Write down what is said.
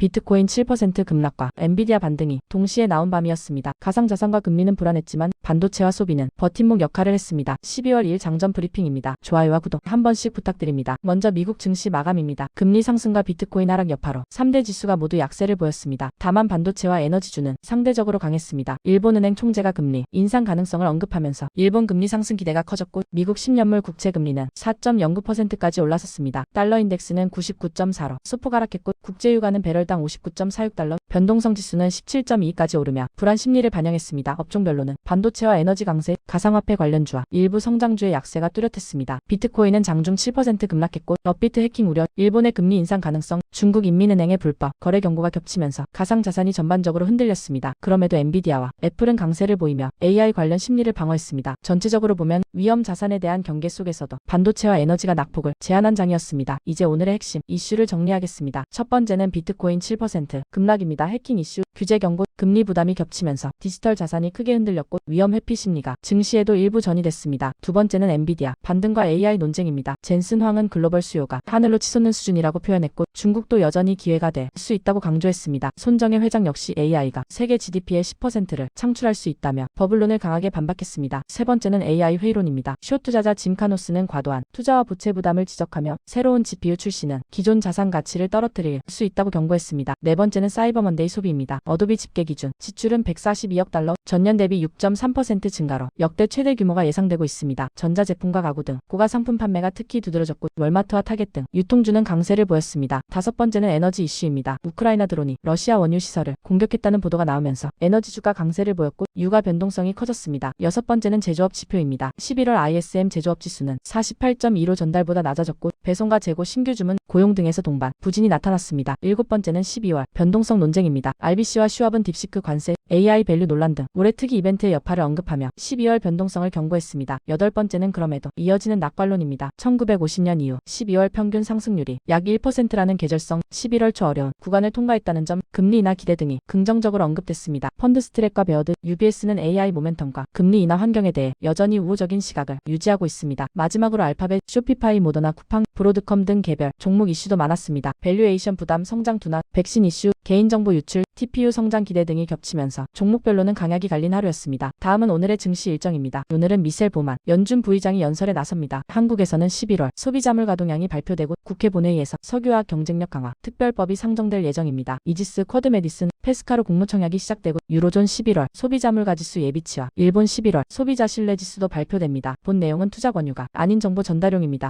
비트코인 7% 급락과 엔비디아 반등이 동시에 나온 밤이었습니다. 가상자산과 금리는 불안했지만 반도체와 소비는 버팀목 역할을 했습니다. 12월 2일 장전 브리핑입니다. 좋아요와 구독 한 번씩 부탁드립니다. 먼저 미국 증시 마감입니다. 금리 상승과 비트코인 하락 여파로 3대 지수가 모두 약세를 보였습니다. 다만 반도체와 에너지주는 상대적으로 강했습니다. 일본은행 총재가 금리 인상 가능성을 언급하면서 일본 금리 상승 기대가 커졌고 미국 10년물 국채 금리는 4.09%까지 올라섰습니다. 달러 인덱스는 99.4로 소폭 하락했고 국제유가는 배럴 당 59.46달러, 변동성 지수는 17.2까지 오르며 불안 심리를 반영했습니다. 업종별로는 반도체와 에너지 강세, 가상화폐 관련주와 일부 성장주의 약세가 뚜렷했습니다. 비트코인은 장중 7% 급락했고 러비트 해킹 우려, 일본의 금리 인상 가능성, 중국 인민은행의 불법 거래 경고가 겹치면서 가상 자산이 전반적으로 흔들렸습니다. 그럼에도 엔비디아와 애플은 강세를 보이며 AI 관련 심리를 방어했습니다. 전체적으로 보면 위험 자산에 대한 경계 속에서도 반도체와 에너지가 낙폭을 제한한 장이었습니다. 이제 오늘의 핵심 이슈를 정리하겠습니다. 첫 번째는 비트코인 7% 급락입니다. 해킹 이슈, 규제 경고, 금리 부담이 겹치면서 디지털 자산이 크게 흔들렸고 위험 회피 심리가 증시에도 일부 전이됐습니다. 두 번째는 엔비디아 반등과 AI 논쟁입니다. 젠슨 황은 글로벌 수요가 하늘로 치솟는 수준이라고 표현했고 중국 도 여전히 기회가 될 수 있다고 강조했습니다. 손정혜 회장 역시 AI가 세계 GDP의 10%를 창출할 수 있다며 버블론을 강하게 반박했습니다. 세 번째는 AI 회의론입니다. 쇼 투자자 짐 카노스는 과도한 투자와 부채 부담을 지적하며 새로운 GPU 출시는 기존 자산 가치를 떨어뜨릴 수 있다고 경고했습니다. 네 번째는 사이버 먼데이 소비입니다. 어도비 집계 기준 지출은 142억 달러, 전년 대비 6.3% 증가로 역대 최대 규모가 예상되고 있습니다. 전자제품과 가구 등 고가 상품 판매가 특히 두드러졌고 월마트와 타겟 등 유통주는 강세를 보였습니다. 다섯 번째는 에너지 이슈입니다. 우크라이나 드론이 러시아 원유 시설을 공격했다는 보도가 나오면서 에너지 주가 강세를 보였고 유가 변동성이 커졌습니다. 여섯 번째는 제조업 지표입니다. 11월 ISM 제조업 지수는 48.2로 전달보다 낮아졌고 배송과 재고 신규 주문, 고용 등에서 동반, 부진이 나타났습니다. 일곱 번째는 12월 변동성 논쟁입니다. RBC와 슈압은 딥시크 관세, AI 밸류 논란 등 올해 특이 이벤트의 여파를 언급하며 12월 변동성을 경고했습니다. 여덟 번째는 그럼에도 이어지는 낙관론입니다. 1950년 이후 12월 평균 상승률이 약 1%라는 계절성 11월 초 어려운 구간을 통과했다는 점, 금리 인하 기대 등이 긍정적으로 언급됐습니다. 펀드 스트랩과 베어드, UBS는 AI 모멘텀과 금리 인하 환경에 대해 여전히 우호적인 시각을 유지하고 있습니다. 마지막으로 알파벳, 쇼피파이, 모더나, 쿠팡, 브로드컴 등 개별 종목 이슈도 많았습니다. 밸류에이션 부담, 성장 둔화, 백신 이슈, 개인정보 유출, TPU 성장 기대 등이 겹치면서 종목별로는 강약이 갈린 하루였습니다. 다음은 오늘의 증시 일정입니다. 오늘은 미셀 보만, 연준 부의장이 연설에 나섭니다. 한국에서는 11월 소비자물 가동량이 발표되고 국회 본회의에서 석유화학 경쟁력 강화 특별법이 상정될 예정입니다. 이지스 쿼드 메디슨 페스카로 국무청약이 시작되고 유로존 11월 소비자물 가지수 예비치와 일본 11월 소비자 신뢰 지수도 발표됩니다. 본 내용은 투자 권유가 아닌 정보 전달용입니다.